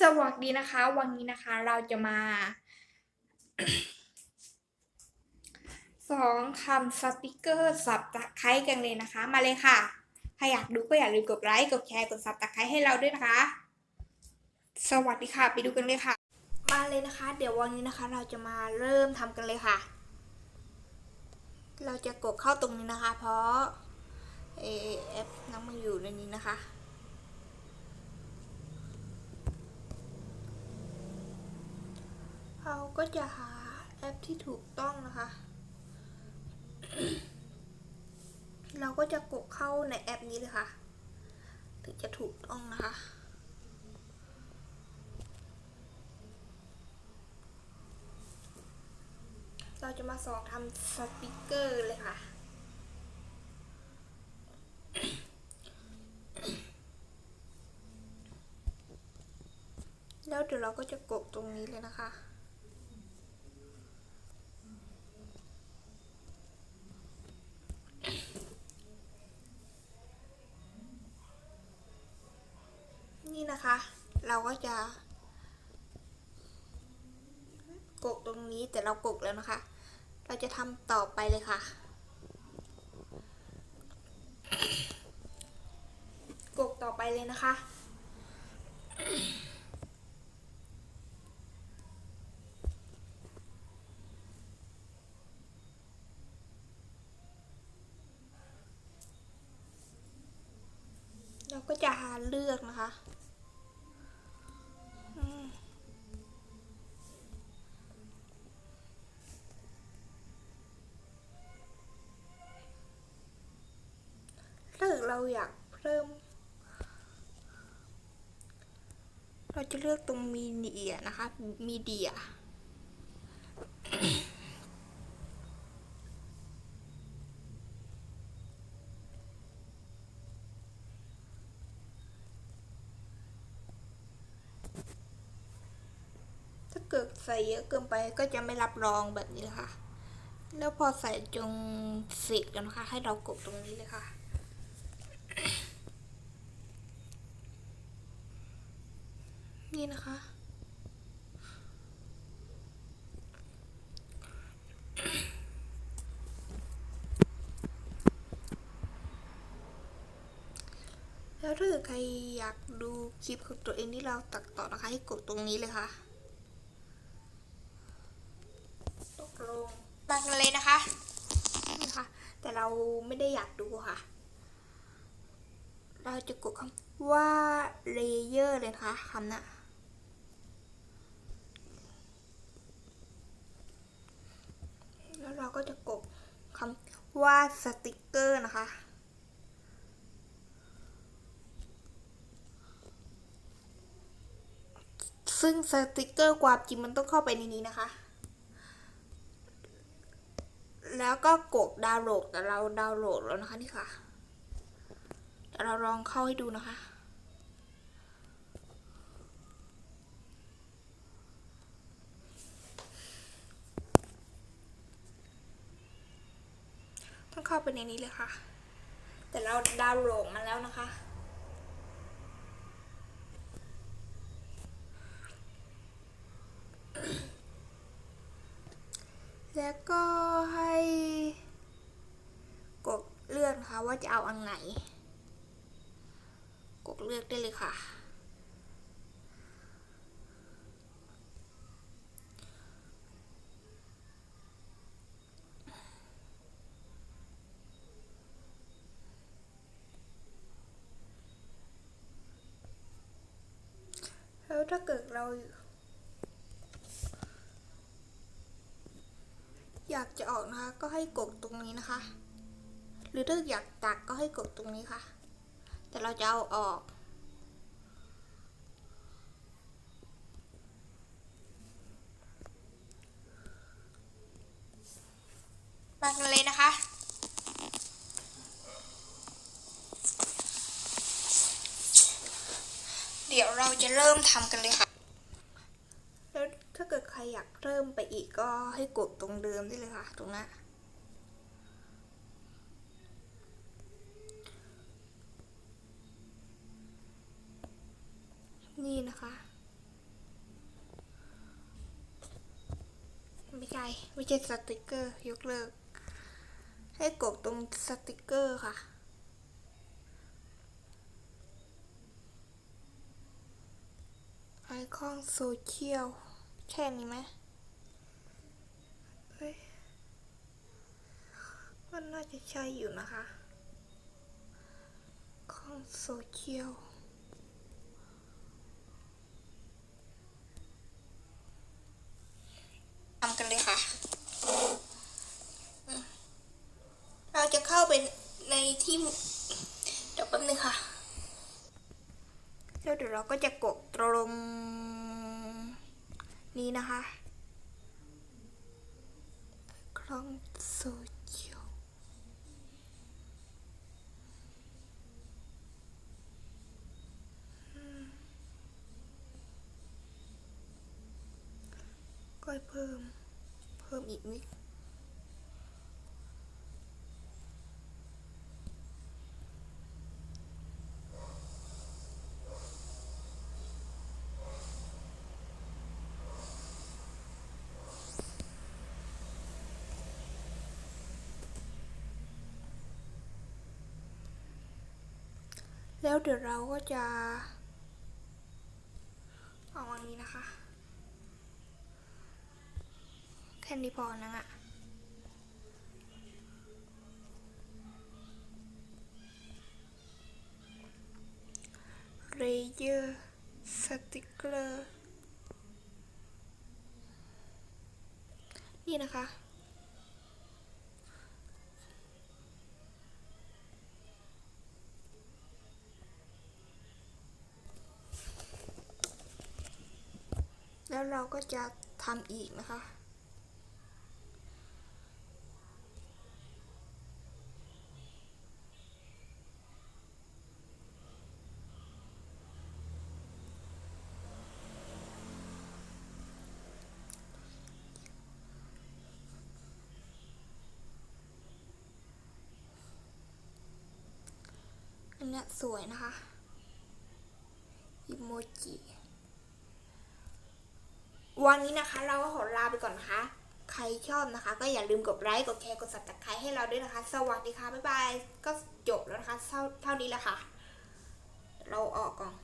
สวัสดีนะคะ วันนี้นะคะเราจะมาสองคำสติกเกอร์สับตะไคร้กันเลยนะคะ มาเลยค่ะ ถ้าอยากดูก็อย่าลืมกดไลค์กดแชร์กดสับตะไคร้ให้เราด้วยนะคะ สวัสดีค่ะ ไปดูกันเลยค่ะ มาเลยนะคะ เดี๋ยววันนี้นะคะ เราจะมาเริ่มทำกันเลยค่ะ เราจะกดเข้าตรงนี้นะคะ เพราะเอฟน้ำมันอยู่ในนี้นะคะ เราก็จะหาแอปที่ถูกต้องนะคะ เราก็จะกดเข้าในแอปนี้เลยค่ะ ถึงจะถูกต้องนะคะเราจะมาสอนทำสติกเกอร์เลยค่ะ แล้วเดี๋ยวเราก็จะกดตรงนี้เลยนะคะ นี่นะคะ เราก็จะกดตรงนี้แต่เรากดแล้วนะคะ เราจะทำต่อไปเลยค่ะกดต่อไปเลยนะคะเราก็จะหาเลือกนะคะ ถ้าเราอยากเพิ่ม เราจะเลือกตรงมีเดียนะคะ มีเดีย เกิดใส่เยอะเกินไปก็จะไม่รับรองแบบนี้เลยค่ะแล้วพอใส่จงสร็จกันนะคะ ให้เรากดตรงนี้เลยค่ะนี่นะคะ แล้วถ้าเกิดใครอยากดูคลิปของตัวเองที่เราตัดต่อนะคะ ให้กดตรงนี้เลยค่ะ ตกลงมากันเลยนะคะนี่ค่ะ แต่ เราไม่ได้อยากดูค่ะ เราจะกดคำว่า layer เลยนะคะคำน่ะแล้วเราก็จะกดคำว่าสติกเกอร์นะคะซึ่งสติกเกอร์ความจริงมันต้องเข้าไปในนี้นะคะ แล้วก็กดดาวน์โหลดแต่เราดาวน์โหลดแล้วนะคะนี่ค่ะเดี๋ยวเราลองเข้าให้ดูนะคะ ต้องเข้าไปในนี้เลยค่ะ แต่เราดาวน์โหลดมาแล้วนะคะแล้วก็ให้กดเลือกนะ คะว่าจะเอาอันไหน กดเลือกได้เลยค่ะ แล้วถ้าเกิดเราอยากจะออกนะคะ ก็ให้กดตรงนี้นะคะ หรือถ้าอยากตัดก็ให้กดตรงนี้ค่ะ แต่เราจะเอาออก มากันเลยนะคะ เดี๋ยวเราจะเริ่มทำกันเลยค่ะ แล้วถ้าเกิดใครอยากเริ่มไปอีกก็ให้กดตรงเดิมได้เลยค่ะ ตรงนั้นนี่นะคะ ไม่ใช่สติกเกอร์ ยกเลิก ให้กดตรงสติกเกอร์ค่ะ ไอคอนโซเชียลแค่นี้ไหมเฮ้ยมันน่าจะใช่อยู่นะคะคอนโซเชียลทำกันเลยค่ะอืมเรา จะเข้าไปในที่เดี๋ยวแป๊บนึงค่ะแล้วเดี๋ยวเราก็จะกดตรงนี้นะคะคล่องโซเชียลอืมก็เพิ่ม เพิ่มอีกนิด แล้วเดี๋ยวเราก็จะเอาอันนี้นะคะ แค่นี้พอนะอะเรเยอร์สติกเกอร์นี่นะคะ เราก็จะทำอีกนะคะ อันนี้สวยนะคะ อิโมจิ วันนี้นะคะ เราก็ขอลาไปก่อนนะคะ ใครชอบนะคะ ก็อย่าลืมกดไลค์ กดแชร์ กด subscribe ให้เราด้วยนะคะ สวัสดีค่ะ บ๊ายบาย ก็จบแล้วนะคะ เท่าเท่านี้แหละค่ะ เราออกก่อน